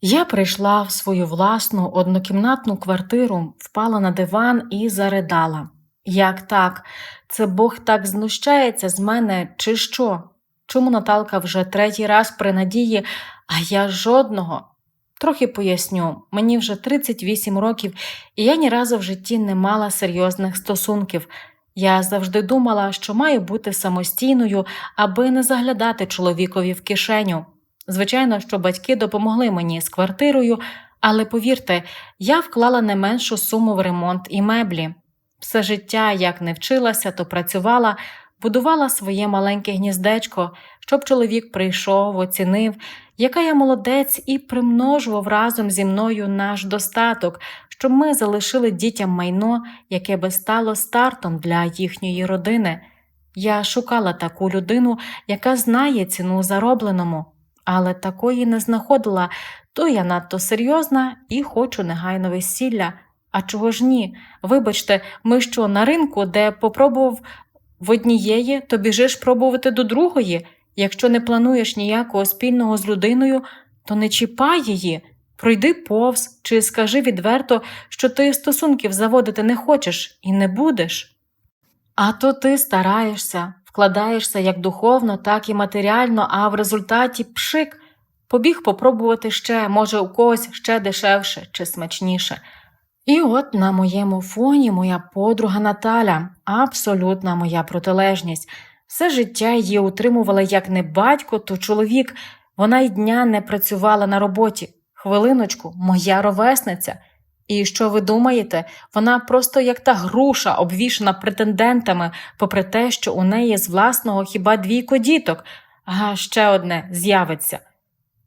Я прийшла в свою власну однокімнатну квартиру, впала на диван і заридала. Як так? Це Бог так знущається з мене, чи що? Чому Наталка вже третій раз при надії, а я жодного? Трохи поясню, мені вже 38 років, і я ні разу в житті не мала серйозних стосунків. Я завжди думала, що маю бути самостійною, аби не заглядати чоловікові в кишеню. Звичайно, що батьки допомогли мені з квартирою, але повірте, я вклала не меншу суму в ремонт і меблі. Все життя, як не вчилася, то працювала, будувала своє маленьке гніздечко, щоб чоловік прийшов, оцінив, яка я молодець, і примножував разом зі мною наш достаток, щоб ми залишили дітям майно, яке би стало стартом для їхньої родини. Я шукала таку людину, яка знає ціну заробленому, але такої не знаходила, то я надто серйозна і хочу негайно весілля. А чого ж ні? Вибачте, ми що на ринку, де попробував в однієї, то біжиш пробувати до другої. Якщо не плануєш ніякого спільного з людиною, то не чіпай її, пройди повз чи скажи відверто, що ти стосунків заводити не хочеш і не будеш. А то ти стараєшся, вкладаєшся як духовно, так і матеріально, а в результаті пшик, побіг попробувати ще, може, у когось ще дешевше чи смачніше. І от на моєму фоні моя подруга Наталя, абсолютна моя протилежність. Все життя її утримувала як не батько, то чоловік. Вона й дня не працювала на роботі. Хвилиночку, моя ровесниця. І що ви думаєте, вона просто як та груша, обвішана претендентами, попри те, що у неї з власного хіба двійко діток, а ще одне з'явиться.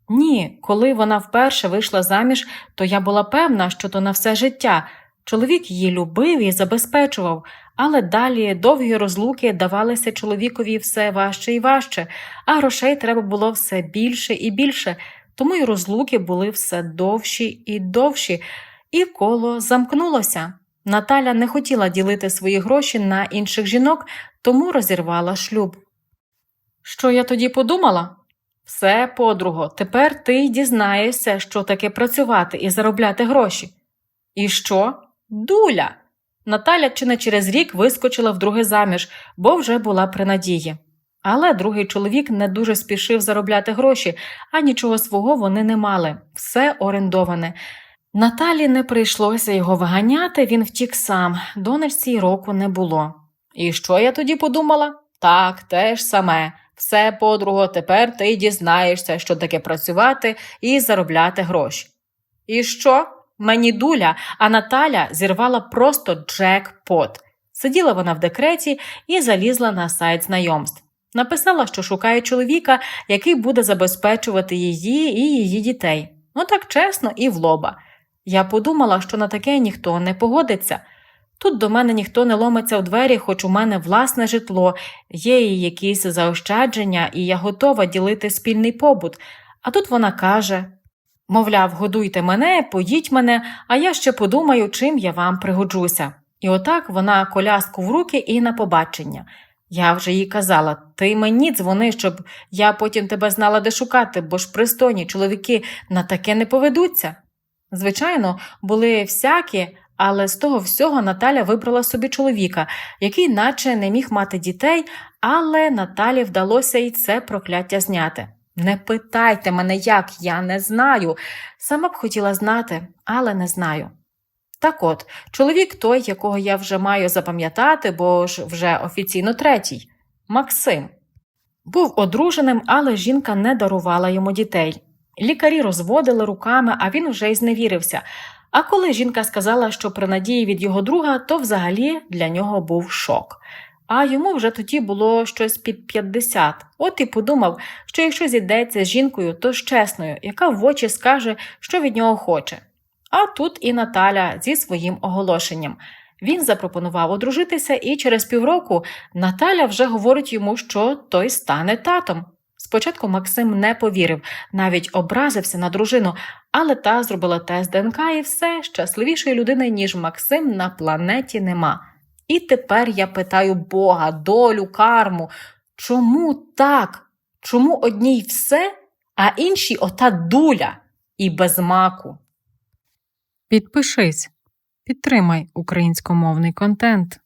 Ні, коли вона вперше вийшла заміж, то я була певна, що то на все життя. Чоловік її любив і забезпечував, але далі довгі розлуки давалися чоловікові все важче і важче, а грошей треба було все більше і більше, тому й розлуки були все довші і довші, і коло замкнулося. Наталя не хотіла ділити свої гроші на інших жінок, тому розірвала шлюб. Що я тоді подумала? Все, подруго, тепер ти дізнаєшся, що таке працювати і заробляти гроші. І що? Дуля. Наталя чи не через рік вискочила вдруге заміж, бо вже була при надії. Але другий чоловік не дуже спішив заробляти гроші, а нічого свого вони не мали, все орендоване. Наталі не прийшлося його виганяти, він втік сам, донечці й року не було. І що я тоді подумала? Так, те ж саме. Все, подруго, тепер ти дізнаєшся, що таке працювати і заробляти гроші. І що? Мені дуля, а Наталя зірвала просто джекпот. Сиділа вона в декреті і залізла на сайт знайомств. Написала, що шукає чоловіка, який буде забезпечувати її і її дітей. Ну так чесно і в лоба. Я подумала, що на таке ніхто не погодиться. Тут до мене ніхто не ломиться в двері, хоч у мене власне житло, є і якісь заощадження, і я готова ділити спільний побут. А тут вона каже мовляв, годуйте мене, поїдь мене, а я ще подумаю, чим я вам пригоджуся. І отак вона коляску в руки і на побачення. Я вже їй казала ти мені дзвони, щоб я потім тебе знала, де шукати, бо ж пристойні чоловіки на таке не поведуться. Звичайно, були всякі, але з того всього Наталя вибрала собі чоловіка, який наче не міг мати дітей, але Наталі вдалося і це прокляття зняти. Не питайте мене, як я не знаю. Сама б хотіла знати, але не знаю. Так от, чоловік той, якого я вже маю запам'ятати, бо ж вже офіційно третій Максим. Був одруженим, але жінка не дарувала йому дітей. Лікарі розводили руками, а він вже й зневірився. А коли жінка сказала, що при надії від його друга, то взагалі для нього був шок. А йому вже тоді було щось під 50. От і подумав, що якщо зійдеться з жінкою, то з чесною, яка в очі скаже, що від нього хоче. А тут і Наталя зі своїм оголошенням. Він запропонував одружитися, і через півроку Наталя вже говорить йому, що той стане татом. Спочатку Максим не повірив, навіть образився на дружину, але та зробила тест ДНК і все щасливішої людини, ніж Максим, на планеті нема. І тепер я питаю Бога, долю, карму. Чому так? Чому одній все, а іншій ота дуля? і без маку. Підпишись, підтримай українськомовний контент.